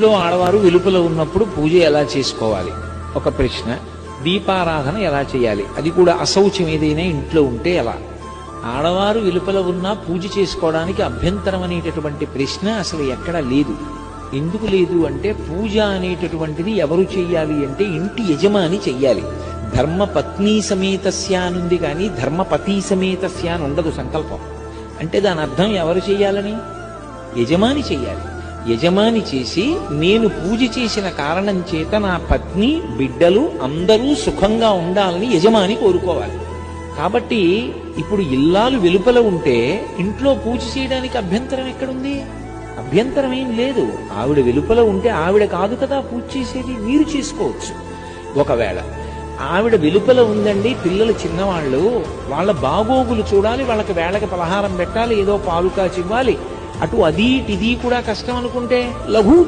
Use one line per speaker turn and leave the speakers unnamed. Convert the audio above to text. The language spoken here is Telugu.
ఇంట్లో ఆడవారు వెలుపల ఉన్నప్పుడు పూజ ఎలా చేసుకోవాలి? ఒక ప్రశ్న. దీపారాధన ఎలా చేయాలి? అది కూడా అశౌచం ఏదైనా ఇంట్లో ఉంటే ఎలా? ఆడవారు వెలుపల ఉన్నా పూజ చేసుకోవడానికి అభ్యంతరం అనేటటువంటి ప్రశ్న అసలు ఎక్కడా లేదు. ఎందుకు లేదు అంటే పూజ అనేటటువంటిది ఎవరు చెయ్యాలి అంటే ఇంటి యజమాని చెయ్యాలి. ధర్మ పత్ని సమేతస్య అనుంది కానీ ధర్మపతి సమేతస్య అని ఉండదు సంకల్పం. అంటే దాని అర్థం ఎవరు చెయ్యాలని? యజమాని చెయ్యాలి. యజమాని చేసి నేను పూజ చేసిన కారణం చేత నా పత్ని బిడ్డలు అందరూ సుఖంగా ఉండాలని యజమాని కోరుకోవాలి. కాబట్టి ఇప్పుడు ఇల్లాలు వెలుపల ఉంటే ఇంట్లో పూజ చేయడానికి అభ్యంతరం ఎక్కడుంది? అభ్యంతరం ఏం లేదు. ఆవిడ వెలుపల ఉంటే ఆవిడ కాదు కదా పూజ చేసేది మీరు చేసుకోవచ్చు. ఒకవేళ ఆవిడ వెలుపల ఉందండి పిల్లలు చిన్నవాళ్ళు వాళ్ళ బాగోగులు చూడాలి వాళ్ళకి వేళకి పలహారం పెట్టాలి ఏదో పాలు కాచి ఇవ్వాలి. అటు అది ఇది కూడా కష్టం అనుకుంటే లఘువు